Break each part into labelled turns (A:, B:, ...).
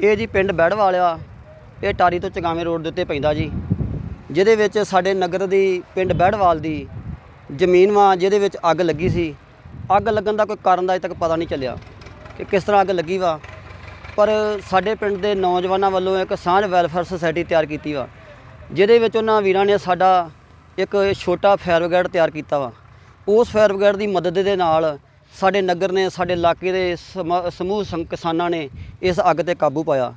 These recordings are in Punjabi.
A: ਇਹ ਜੀ ਪਿੰਡ ਬੈੜ ਵਾਲਿਆ, ਇਹ ਟਾਰੀ ਤੋਂ ਚਗਾਵੇਂ ਰੋਡ ਦੇ ਉੱਤੇ ਪੈਂਦਾ ਜੀ। ਜਿਹਦੇ ਵਿੱਚ ਸਾਡੇ ਨਗਰ ਦੀ ਪਿੰਡ ਬੈੜਵਾਲ ਦੀ ਜ਼ਮੀਨ ਵਾ, ਜਿਹਦੇ ਵਿੱਚ ਅੱਗ ਲੱਗੀ ਸੀ। ਅੱਗ ਲੱਗਣ ਦਾ ਕੋਈ ਕਾਰਨ ਦਾ ਅਜੇ ਤੱਕ ਪਤਾ ਨਹੀਂ ਚੱਲਿਆ ਕਿ ਕਿਸ ਤਰ੍ਹਾਂ ਅੱਗ ਲੱਗੀ ਵਾ। ਪਰ ਸਾਡੇ ਪਿੰਡ ਦੇ ਨੌਜਵਾਨਾਂ ਵੱਲੋਂ ਇੱਕ ਸਾਂਝ ਵੈਲਫੇਅਰ ਸੁਸਾਇਟੀ ਤਿਆਰ ਕੀਤੀ ਵਾ, ਜਿਹਦੇ ਵਿੱਚ ਉਹਨਾਂ ਵੀਰਾਂ ਨੇ ਸਾਡਾ ਇੱਕ ਛੋਟਾ ਫਾਇਰ ਬ੍ਰਿਗੇਡ ਤਿਆਰ ਕੀਤਾ ਵਾ। ਉਸ ਫਾਇਰ ਬ੍ਰਿਗੇਡ ਦੀ ਮਦਦ ਦੇ ਨਾਲ ਸਾਡੇ ਨਗਰ ਨੇ ਸਾਡੇ ਇਲਾਕੇ ਦੇ ਸਮਾ- ਸਮੂਹ ਕਿਸਾਨਾਂ ਨੇ ਇਸ ਅੱਗ ਤੇ ਕਾਬੂ ਪਾਇਆ।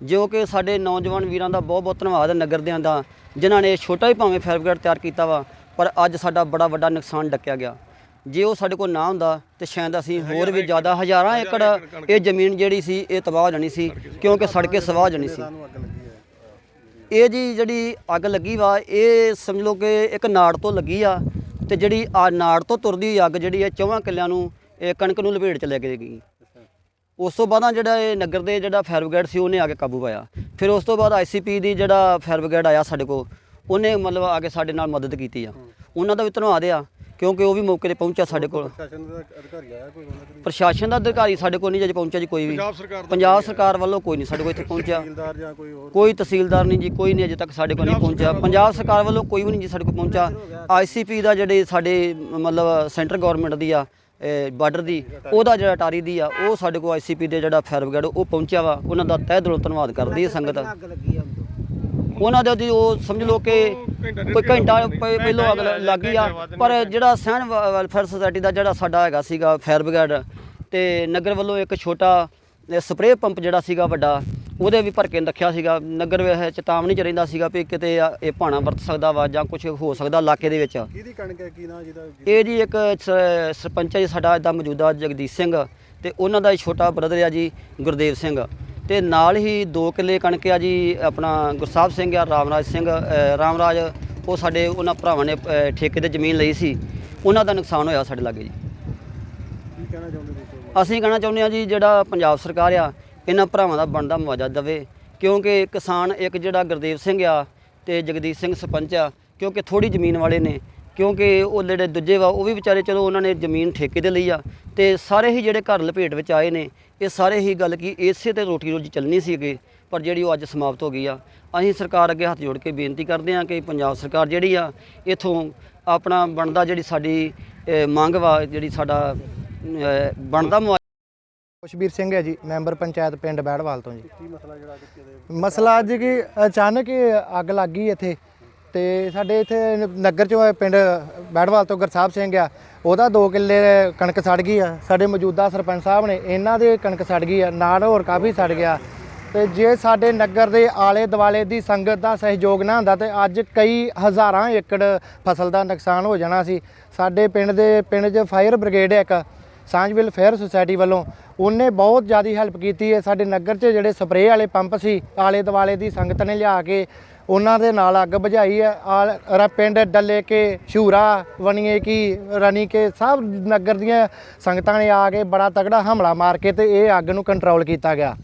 A: ਜੋ ਕਿ ਸਾਡੇ ਨੌਜਵਾਨ ਵੀਰਾਂ ਦਾ ਬਹੁਤ ਬਹੁਤ ਧੰਨਵਾਦ ਹੈ ਨਗਰ ਦਿਆਂ ਦਾ ਜਿਨ੍ਹਾਂ ਨੇ ਛੋਟਾ ਹੀ ਭਾਵੇਂ ਫਾਇਰ ਬ੍ਰਿਗੇਡ ਤਿਆਰ ਕੀਤਾ ਵਾ ਪਰ ਅੱਜ ਸਾਡਾ ਬੜਾ ਵੱਡਾ ਨੁਕਸਾਨ ਡੱਕਿਆ ਗਿਆ। ਜੇ ਉਹ ਸਾਡੇ ਕੋਲ ਨਾ ਹੁੰਦਾ ਤੇ ਸ਼ਾਇਦ ਅਸੀਂ ਹੋਰ ਵੀ ਜ਼ਿਆਦਾ ਹਜ਼ਾਰਾਂ ਏਕੜ ਇਹ ਜ਼ਮੀਨ ਜਿਹੜੀ ਸੀ ਇਹ ਤਬਾਹ ਹੋ ਜਾਣੀ ਸੀ ਕਿਉਂਕਿ ਸੜ ਕੇ ਸਵਾਹ ਹੋ ਜਾਣੀ ਸੀ। ਇਹ ਜੀ ਜਿਹੜੀ ਅੱਗ ਲੱਗੀ ਵਾ ਇਹ ਸਮਝ ਲਓ ਕਿ ਇੱਕ ਨਾੜ ਤੋਂ ਲੱਗੀ ਆ ਤੇ ਜਿਹੜੀ ਆ ਨਾੜ ਤੋਂ ਤੁਰਦੀ ਅੱਗ ਜਿਹੜੀ ਹੈ ਚੌਵਾਂ ਕਿੱਲਿਆਂ ਨੂੰ, ਇਹ ਕਣਕ ਨੂੰ ਲਪੇਟ ਚ ਲੈ ਕੇ ਗਈ। ਉਸ ਤੋਂ ਬਾਅਦ ਨਾ ਜਿਹੜਾ ਇਹ ਨਗਰ ਦੇ ਜਿਹੜਾ ਫਾਇਰ ਬ੍ਰਿਗੇਡ ਸੀ, ਉਹਨੇ ਆ ਕੇ ਕਾਬੂ ਪਾਇਆ। ਫਿਰ ਉਸ ਤੋਂ ਬਾਅਦ ਆਈਸੀਪੀ ਦੀ ਜਿਹੜਾ ਫਾਇਰ ਬ੍ਰਿਗੇਡ ਆਇਆ ਸਾਡੇ ਕੋਲ, ਉਹਨੇ ਮਤਲਬ ਆ ਕੇ ਸਾਡੇ ਨਾਲ ਮਦਦ ਕੀਤੀ ਆ। ਉਹਨਾਂ ਦਾ ਵੀ ਧੰਨਵਾਦ ਆ। ਕਿਉਂਕਿ ਉਹ ਵੀ ਮੌਕੇ ਤੇ ਪਹੁੰਚਿਆ ਸਾਡੇ ਕੋਲ।
B: ਪ੍ਰਸ਼ਾਸਨ ਦਾ ਅਧਿਕਾਰੀ ਆਇਆ ਕੋਈ ਉਹਨਾਂ ਦੇ
A: ਪ੍ਰਸ਼ਾਸਨ ਦਾ ਅਧਿਕਾਰੀ ਸਾਡੇ ਕੋਲ ਨਹੀਂ ਜੇ ਪਹੁੰਚਿਆ ਜੀ ਕੋਈ ਵੀ।
B: ਪੰਜਾਬ ਸਰਕਾਰ ਦਾ
A: ਪੰਜਾਬ ਸਰਕਾਰ ਵੱਲੋਂ ਕੋਈ ਨਹੀਂ ਸਾਡੇ ਕੋਲ ਇੱਥੇ ਪਹੁੰਚਿਆ।
B: ਤਹਿਸੀਲਦਾਰ ਜਾਂ ਕੋਈ ਹੋਰ?
A: ਕੋਈ ਤਹਿਸੀਲਦਾਰ ਨਹੀਂ ਜੀ ਕੋਈ ਨਹੀਂ ਅਜੇ ਤੱਕ ਸਾਡੇ ਕੋਲ ਨਹੀਂ ਪਹੁੰਚਿਆ। ਪੰਜਾਬ ਸਰਕਾਰ ਵੱਲੋਂ ਕੋਈ ਵੀ ਨਹੀਂ ਜੀ ਸਾਡੇ ਕੋਲ ਪਹੁੰਚਾ ਆਈਸੀਪੀ ਦਾ ਜਿਹੜੇ ਸਾਡੇ ਮਤਲਬ ਸੈਂਟਰ ਗਵਰਨਮੈਂਟ ਦੀ ਆ ਬਾਰਡਰ ਦੀ ਉਹਦਾ ਜਿਹੜਾ ਟਾਰੀ ਦੀ ਆ ਉਹ ਸਾਡੇ ਕੋਲ ਆਈਸੀਪੀ ਦੇ ਜਿਹੜਾ ਫਾਇਰ ਬ੍ਰਿਗੇਡ ਉਹ ਪਹੁੰਚਿਆ ਵਾ। ਉਹਨਾਂ ਦਾ ਤਹਿ ਦਿਲੋਂ ਧੰਨਵਾਦ ਕਰਦੀ ਹੈ ਸੰਗਤ। ਉਹਨਾਂ ਦੇ ਉਹਦੀ ਉਹ ਸਮਝ ਲਓ ਕਿ ਕੋਈ ਘੰਟਾ ਪ- ਪਹਿਲੋਂ ਅੱਗ ਲ- ਲੱਗ ਗਈ ਆ ਪਰ ਜਿਹੜਾ ਸਹਿਣ ਵੈਲਫੇਅਰ ਸੁਸਾਇਟੀ ਦਾ ਜਿਹੜਾ ਸਾਡਾ ਹੈਗਾ ਸੀਗਾ ਫਾਇਰ ਬ੍ਰਿਗੇਡ ਤੇ ਨਗਰ ਵੱਲੋਂ ਇੱਕ ਛੋਟਾ ਸਪਰੇਅ ਪੰਪ ਜਿਹੜਾ ਸੀਗਾ ਵੱਡਾ ਉਹਦੇ ਵੀ ਭਰ ਕੇ ਰੱਖਿਆ ਸੀਗਾ। ਨਗਰ ਵਿੱਚ ਚੇਤਾਵਨੀ ਚ ਰਹਿੰਦਾ ਸੀਗਾ ਵੀ ਕਿਤੇ ਆ- ਇਹ ਭਾਣਾ ਵਰਤ ਸਕਦਾ ਵਾ ਜਾਂ ਕੁਝ ਹੋ ਸਕਦਾ ਇਲਾਕੇ ਦੇ ਵਿੱਚ।
B: ਕਿਹਦੀ ਕਣਕ ਹੈ? ਕੀ ਨਾ ਜਿਹਦਾ?
A: ਇਹ ਜੀ ਇੱਕ ਸ- ਸਰਪੰਚ ਹੈ ਜੀ ਸਾਡਾ ਇਹਦਾ ਮੌਜੂਦਾ ਜਗਦੀਸ਼ ਸਿੰਘ ਤੇ ਉਹਨਾਂ ਦਾ ਹੀ ਛੋਟਾ ਬ੍ਰਦਰ ਆ ਜੀ ਗੁਰਦੇਵ ਸਿੰਘ। ਤੇ ਨਾਲ ਹੀ 2 ਕਿੱਲੇ ਕਣਕ ਆ ਜੀ ਆਪਣਾ ਗੁਰਸਾਹਿਬ ਸਿੰਘ ਆ ਰਾਮਰਾਜ ਸਿੰਘ ਰਾਮਰਾਜ ਉਹ ਸਾਡੇ ਉਹਨਾਂ ਭਰਾਵਾਂ ਨੇ ਠੇਕੇ ਤੇ ਜ਼ਮੀਨ ਲਈ ਸੀ। ਉਹਨਾਂ ਦਾ ਨੁਕਸਾਨ ਹੋਇਆ ਸਾਡੇ ਲਾਗੇ ਜੀ।
B: ਕੀ ਕਹਿਣਾ ਚਾਹੁੰਦੇ ਤੁਸੀਂ
A: ਅਸੀਂ ਕਹਿਣਾ ਚਾਹੁੰਦੇ ਹਾਂ ਜੀ ਜਿਹੜਾ ਪੰਜਾਬ ਸਰਕਾਰ ਆ ਇਹਨਾਂ ਭਰਾਵਾਂ ਦਾ ਬਣਦਾ ਮੁਆਵਜ਼ਾ ਦੇਵੇ। ਕਿਉਂਕਿ ਕਿਸਾਨ ਇੱਕ ਜਿਹੜਾ ਗੁਰਦੇਵ ਸਿੰਘ ਆ ਤੇ ਜਗਦੀਸ਼ ਸਿੰਘ ਸਰਪੰਚ ਆ ਕਿਉਂਕਿ ਥੋੜੀ ਜ਼ਮੀਨ ਵਾਲੇ ਨੇ ਕਿਉਂਕਿ ਉਹ ਜਿਹੜੇ ਦੂਜੇ ਵਾ, ਉਹ ਵੀ ਵਿਚਾਰੇ ਚਲੋ ਉਹਨਾਂ ਨੇ ਜ਼ਮੀਨ ਠੇਕੇ ਤੇ ਲਈ ਆ ਤੇ ਸਾਰੇ ਹੀ ਜਿਹੜੇ ਘਰ ਲਪੇਟ ਵਿੱਚ ਆਏ ਨੇ, ਇਹ ਸਾਰੇ ਹੀ ਗੱਲ ਕੀ ਇਸੇ ਤੇ ਰੋਟੀ ਰੋਜੀ ਚੱਲਣੀ ਸੀ ਅੱਗੇ, ਪਰ ਜਿਹੜੀ ਉਹ ਅੱਜ ਸਮਾਪਤ ਹੋ ਗਈ ਆ, ਅਸੀਂ ਸਰਕਾਰ ਅੱਗੇ ਹੱਥ ਜੋੜ ਕੇ ਬੇਨਤੀ ਕਰਦੇ ਹਾਂ ਕਿ ਪੰਜਾਬ ਸਰਕਾਰ ਜਿਹੜੀ ਆ, ਇਥੋਂ ਆਪਣਾ ਬਣਦਾ ਜਿਹੜੀ ਸਾਡੀ ਮੰਗ ਵਾ, ਜਿਹੜੀ ਸਾਡਾ ਬਣਦਾ ਮੁਆ-
C: ਖੁਸ਼ਬੀਰ ਸਿੰਘ ਹੈ ਜੀ, ਮੈਂਬਰ ਪੰਚਾਇਤ ਪਿੰਡ ਬੈੜਵਾਲ ਤੋਂ ਜੀ।
B: ਕੀ ਮਸਲਾ ਜਿਹੜਾ
C: ਮਸਲਾ ਅੱਜ ਕਿ ਅਚਾਨਕ ਅੱਗ ਲੱਗ ਗਈ ਇੱਥੇ। ਤੇ ਸਾਡੇ ਇੱਥੇ ਨਗਰ ਚੋਂ ਪਿੰਡ ਬੈੜਵਾਲ ਤੋਂ ਗੁਰਸਾਹਿਬ ਸਿੰਘ ਆ, ਉਹਦਾ 2 ਕਿੱਲੇ ਕਣਕ ਸੜ ਗਈ ਆ। ਸਾਡੇ ਮੌਜੂਦਾ ਸਰਪੰਚ ਸਾਹਿਬ ਨੇ ਇਹਨਾਂ ਦੇ ਕਣਕ ਸੜ ਗਈ ਆ, ਨਾਲ ਹੋਰ ਕਾਫੀ ਸੜ ਗਿਆ। ਤੇ ਜੇ ਸਾਡੇ ਨਗਰ ਦੇ ਆਲੇ ਦੁਆਲੇ ਦੀ ਸੰਗਤ ਦਾ ਸਹਿਯੋਗ ਨਾ ਹੁੰਦਾ, ਤੇ ਅੱਜ ਕਈ ਹਜ਼ਾਰਾਂ ਏਕੜ ਫਸਲ ਦਾ ਨੁਕਸਾਨ ਹੋ ਜਾਣਾ ਸੀ। ਸਾਡੇ ਪਿੰਡ ਦੇ, ਪਿੰਡ 'ਚ ਫਾਇਰ ਬ੍ਰਿਗੇਡ ਹੈ ਇੱਕ ਸਾਂਝ ਵੈਲਫੇਅਰ ਸੁਸਾਇਟੀ ਵੱਲੋਂ ਉਹਨੇ ਬਹੁਤ ਜ਼ਿਆਦਾ ਹੈਲਪ ਕੀਤੀ ਹੈ। ਸਾਡੇ ਨਗਰ 'ਚ ਜਿਹੜੇ ਸਪਰੇਅ ਵਾਲੇ ਪੰਪ ਸੀ ਆਲੇ ਦੁਆਲੇ ਦੀ ਸੰਗਤ ਨੇ ਲਿਆ ਕੇ ਉਹਨਾਂ ਦੇ ਨਾਲ ਅੱਗ ਬੁਝਾਈ ਹੈ ਰ ਪਿੰਡ ਡੱਲੇ ਕੇ ਸ਼ੂਰਾ ਵਣੀਏ ਕੀ ਰਣੀ ਕੇ ਸਭ ਨਗਰ ਦੀਆਂ ਸੰਗਤਾਂ ਨੇ ਆ ਕੇ ਬੜਾ ਤਗੜਾ ਹਮਲਾ ਮਾਰ ਕੇ ਤੇ ਇਹ ਅੱਗ ਨੂੰ ਕੰਟਰੋਲ ਕੀਤਾ ਗਿਆ।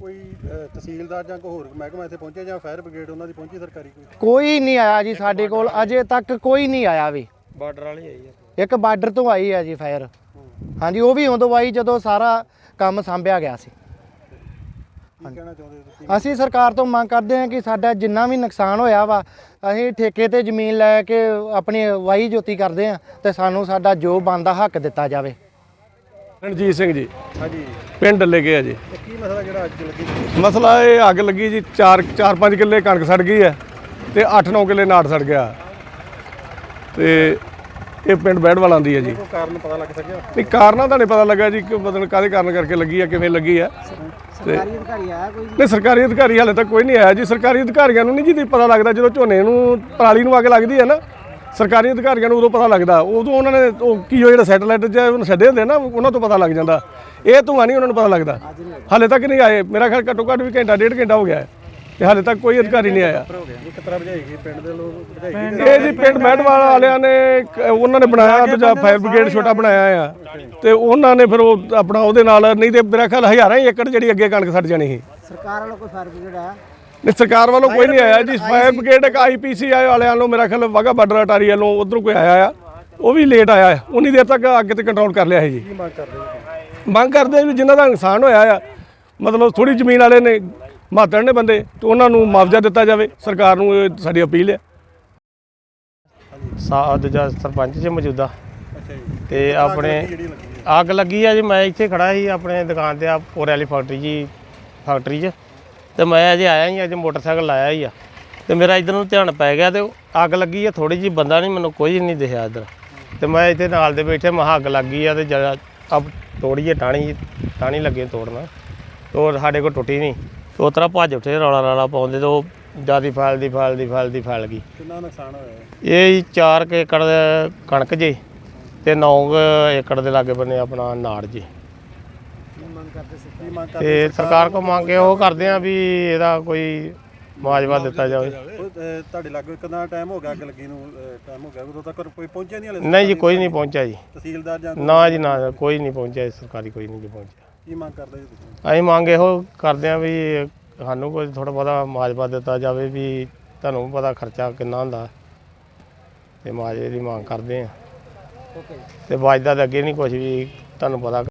B: ਕੋਈ ਤਹਿਸੀਲਦਾਰ ਜਾਂ ਕੋਈ ਹੋਰ ਮਹਿਕਮਾ ਇੱਥੇ ਪਹੁੰਚਿਆ ਜਾਂ ਫਾਇਰ ਬ੍ਰਿਗੇਡ ਉਹਨਾਂ ਦੀ ਪਹੁੰਚੀ ਸਰਕਾਰੀ ਕੋਈ?
C: ਕੋਈ ਨਹੀਂ ਆਇਆ ਜੀ ਸਾਡੇ ਕੋਲ ਅਜੇ ਤੱਕ ਕੋਈ ਨਹੀਂ ਆਇਆ ਵੀ।
B: ਬਾਰਡਰ ਵਾਲੀ ਆਈ ਹੈ
C: ਇੱਕ ਬਾਰਡਰ ਤੋਂ ਆਈ ਹੈ ਜੀ ਫਾਇਰ ਹਾਂਜੀ ਉਹ ਵੀ ਉਦੋਂ ਆਈ ਜਦੋਂ ਸਾਰਾ ਕੰਮ ਸੰਭਿਆ ਗਿਆ ਸੀ।
B: ਕੀ ਕਹਿਣਾ ਚਾਹੁੰਦੇ ਤੁਸੀਂ?
C: ਅਸੀਂ ਸਰਕਾਰ ਤੋਂ ਮੰਗ ਕਰਦੇ ਹਾਂ ਕਿ ਸਾਡਾ ਜਿੰਨਾ ਵੀ ਨੁਕਸਾਨ ਹੋਇਆ ਵਾ ਅਸੀਂ ਠੇਕੇ ਤੇ ਜ਼ਮੀਨ ਲੈ ਕੇ ਆਪਣੀ ਵਾਈ ਜੋਤੀ ਕਰਦੇ ਹਾਂ ਤੇ ਸਾਨੂੰ ਸਾਡਾ ਜੋ ਬਣਦਾ ਹੱਕ ਦਿੱਤਾ ਜਾਵੇ।
D: ਰਣਜੀਤ ਸਿੰਘ ਜੀ
B: ਹਾਂਜੀ।
D: ਪਿੰਡ ਡੱਲੇ ਗਿਆ ਜੀ।
B: ਤੇ ਕੀ ਮਸਲਾ ਜਿਹੜਾ ਅੱਜ ਲੱਗੀ?
D: ਮਸਲਾ ਇਹ ਅੱਗ ਲੱਗੀ ਜੀ 4 4-5 ਕਿੱਲੇ ਕਣਕ ਸੜ ਗਈ ਹੈ ਤੇ 8-9 ਕਿੱਲੇ ਨਾੜ ਸੜ ਗਿਆ। ਤੇ ਇਹ ਪਿੰਡ ਬੈੜਵਾਲ ਆਂਦੀ ਹੈ ਜੀ।
B: ਕੋਈ ਕਾਰਨ ਪਤਾ ਲੱਗ ਸਕਿਆ?
D: ਨਹੀਂ ਕਾਰਨਾਂ ਦਾ ਨਹੀਂ ਪਤਾ ਲੱਗਾ ਜੀ ਕਿ ਮਤਲਬ ਕਾਦੇ ਕਾਰਨ ਕਰਕੇ ਲੱਗੀ ਹੈ ਕਿਵੇਂ ਲੱਗੀ ਹੈ ਸਰਕਾਰੀ ਅਧਿਕਾਰੀ ਆਇਆ ਕੋਈ ਨਹੀਂ ਸਰਕਾਰੀ ਅਧਿਕਾਰੀ ਹਾਲੇ ਤੱਕ ਕੋਈ ਨਹੀਂ ਆਇਆ ਜੀ। ਸਰਕਾਰੀ ਅਧਿਕਾਰੀਆਂ ਨੂੰ ਨਹੀਂ ਜੀ ਪਤਾ ਲੱਗਦਾ ਜਦੋਂ ਝੋਨੇ ਨੂੰ ਪਰਾਲੀ ਨੂੰ ਅੱਗ ਲੱਗਦੀ ਹੈ ਨਾ ਸਰਕਾਰੀ ਅਧਿਕਾਰੀਆਂ ਨੂੰ ਉਦੋਂ ਪਤਾ ਲੱਗਦਾ। ਉਦੋਂ ਉਹਨਾਂ ਨੇ ਉਹ ਕੀ ਉਹ ਜਿਹੜਾ ਸੈਟਲਾਈਟ ਜਾਂ ਉਹਨੂੰ ਛੱਡੇ ਹੁੰਦੇ ਨਾ ਉਹਨਾਂ ਤੋਂ ਪਤਾ ਲੱਗ ਜਾਂਦਾ। ਇਹ ਧੂੰਆਂ ਨਹੀਂ ਉਹਨਾਂ ਨੂੰ ਪਤਾ ਲੱਗਦਾ। ਹਾਲੇ ਤੱਕ ਨਹੀਂ ਆਏ। ਮੇਰਾ ਖਿਆਲ ਘੱਟੋ ਘੱਟ ਵੀ ਘੰਟਾ ਡੇਢ ਘੰਟਾ ਹੋ ਗਿਆ ਹੈ। ਤੇ ਹਾਲੇ ਤੱਕ ਕੋਈ ਅਧਿਕਾਰੀ ਨਹੀਂ ਆਇਆ।
B: ਹੋ ਇੱਕ ਤਰ੍ਹਾਂ ਭਜਾਈ ਗਈ ਪਿੰਡ ਦੇ ਲੋਕ ਭਜਾਈ ਗਈ
D: ਇਹ ਜੀ ਪਿੰਡ ਮਹਿਡਵਾਲ ਵਾਲਿਆਂ ਨੇ ਇੱਕ ਉਹਨਾਂ ਨੇ ਬਣਾਇਆ ਦੂਜਾ ਫਾਇਰ ਬ੍ਰਿਗੇਡ ਛੋਟਾ ਬਣਾਇਆ ਆ। ਤੇ ਉਹਨਾਂ ਨੇ ਫਿਰ ਉਹ ਆਪਣਾ ਉਹਦੇ ਨਾਲ ਨਹੀਂ ਤੇ ਮੇਰਾ ਖਿਆਲ ਹਜ਼ਾਰਾਂ ਹੀ ਏਕੜ ਜਿਹੜੀ ਅੱਗੇ ਕਣਕ ਸੜ ਜਾਣੀ ਸੀ।
E: ਸਰਕਾਰ ਵੱਲੋਂ ਕੋਈ ਫਾਇਰ ਬ੍ਰਿਗੇਡ ਆਇਆ?
D: ਨਹੀਂ ਸਰਕਾਰ ਵੱਲੋਂ ਕੋਈ ਨਹੀਂ ਆਇਆ ਜੀ। ਫਾਇਰ ਬ੍ਰਿਗੇਡ ਇੱਕ ਆਈਪੀਸੀ ਵਾਲਿਆਂ ਨੂੰ ਮੇਰਾ ਖਿਆਲ ਵਾਗਾ ਬਾਰਡਰ ਅਟਾਰੀ ਵੱਲੋਂ ਉਧਰੋਂ ਕੋਈ ਆਇਆ ਆ। ਉਹ ਵੀ ਲੇਟ ਆਇਆ ਹੈ ਉਨੀ ਦੇਰ ਤੱਕ ਅੱਗੇ ਤੇ ਕੰਟਰੋਲ ਕਰ ਲਿਆ ਸੀ ਜੀ।
B: ਮੰਗ ਕਰਦੇ ਹੋ
D: ਮੰਗ ਕਰਦੇ ਆ ਵੀ ਜਿਨ੍ਹਾਂ ਦਾ ਨੁਕਸਾਨ ਹੋਇਆ ਆ ਮਤਲਬ ਥੋੜੀ ਜ਼ਮੀਨ ਵਾਲੇ ਨੇ ਮਾਤੜ ਨੇ ਬੰਦੇ ਤੇ ਉਹਨਾਂ ਨੂੰ ਮੁਆਵਜ਼ਾ ਦਿੱਤਾ ਜਾਵੇ ਸਰਕਾਰ ਨੂੰ ਇਹ ਸਾਡੀ ਅਪੀਲ ਹੈ।
F: ਸਾ ਦੂਜਾ ਸਰਪੰਚ ਜੀ ਮੌਜੂਦਾ।
B: ਅੱਛਾ ਜੀ।
F: ਤੇ ਆਪਣੇ ਅੱਗ ਲੱਗੀ ਆ ਜੀ ਮੈਂ ਇੱਥੇ ਖੜਾ ਸੀ ਆਪਣੇ ਦੁਕਾਨ ਤੇ ਆ ਪੋਰੇ ਵਾਲੀ ਫੈਕਟਰੀ ਜੀ ਫੈਕਟਰੀ 'ਚ। ਤੇ ਮੈਂ ਅਜੇ ਆਇਆ ਹੀ ਅੱਜ ਮੋਟਰਸਾਈਕਲ ਲਾਇਆ ਹੀ ਆ। ਤੇ ਮੇਰਾ ਇਧਰ ਨੂੰ ਧਿਆਨ ਪੈ ਗਿਆ ਤੇ ਅੱਗ ਲੱਗੀ ਆ ਥੋੜੀ ਜੀ ਬੰਦਾ ਨਹੀਂ ਮੈਨੂੰ ਕੋਈ ਨਹੀਂ ਦਿਖਿਆ ਇੱਧਰ। ਤੇ ਮੈਂ ਇੱਥੇ ਨਾਲ ਦੇ ਬੈਠੇ ਮਹਾ ਅੱਗ ਲੱਗੀ ਆ ਤੇ ਜਰਾ ਅਬ ਤੋੜੀਏ ਟਾਣੀ ਟਾਣੀ ਲੱਗੇ ਤੋੜਨਾ। ਤੇ ਉਹ ਸਾਡੇ ਕੋਲ ਟੁੱਟੀ ਨਹੀਂ ਤੇ ਉਸ ਤਰ੍ਹਾਂ ਭੱਜ ਉੱਠੇ ਰੌਲਾ ਰੌਲਾ ਪਾਉਂਦੇ ਤੇ ਉਹ ਜਿਆਦੀ ਫੈਲਦੀ ਫੈਲਦੀ ਫੈਲਦੀ ਫੈਲ ਗਈ।
B: ਕਿੰਨਾ ਨੁਕਸਾਨ ਹੋਇਆ?
F: ਇਹ? ਜੀ 4 ਏਕੜ ਦੇ ਕਣਕ ਜੀ ਤੇ 9 ਏਕੜ ਦੇ ਲਾਗੇ ਬੰਨੇ ਆਪਣਾ ਨਾੜ ਜੀ।
B: ਕੀ ਮੰਗ ਕਰਦੇ
F: ਤੇ ਸਰਕਾਰ ਕੋ ਮੰਗ ਕੇ ਉਹ ਕਰਦੇ ਆ ਵੀ ਇਹਦਾ ਕੋਈ ਮੁਆਵਜ਼ਾ ਦਿੱਤਾ ਜਾਵੇ।
B: ਤੁਹਾਡੇ ਲਾਗੇ ਕਿੰਨਾ ਟਾਈਮ ਹੋ ਗਿਆ ਅੱਗ ਲੱਗੀ ਨੂੰ ਟਾਈਮ ਹੋ ਗਿਆ? ਉਦੋਂ ਤੱਕ ਕੋਈ ਪਹੁੰਚਿਆ ਨਹੀਂ ਹਲੇ
F: ਨਹੀਂ ਜੀ ਕੋਈ ਨਹੀਂ ਪਹੁੰਚਿਆ ਜੀ।
B: ਤਹਿਸੀਲਦਾਰ ਜਾਂ
F: ਨਾ ਜੀ ਨਾ ਕੋਈ ਨਹੀਂ ਪਹੁੰਚਿਆ ਸਰਕਾਰੀ ਕੋਈ ਨਹੀਂ ਜੀ ਪਹੁੰਚਿਆ।
B: ਕੀ ਮੰਗ ਕਰਦੇ ਜੀ ਤੁਸੀਂ?
F: ਅਸੀਂ ਮੰਗ ਇਹੋ ਕਰਦੇ ਆ ਵੀ ਸਾਨੂੰ ਕੋਈ ਥੋੜਾ ਬਹੁਤਾ ਮੁਆਵਜ਼ਾ ਦਿੱਤਾ ਜਾਵੇ ਵੀ ਤੁਹਾਨੂੰ ਪਤਾ ਖਰਚਾ ਕਿੰਨਾ ਹੁੰਦਾ। ਤੇ ਮੁਆਵਜ਼ੇ ਦੀ ਮੰਗ ਕਰਦੇ ਆ ਤੇ ਵਾਜਦਾ ਤਾਂ ਅੱਗੇ ਨਹੀਂ ਕੁਝ ਵੀ ਤੁਹਾਨੂੰ ਪਤਾ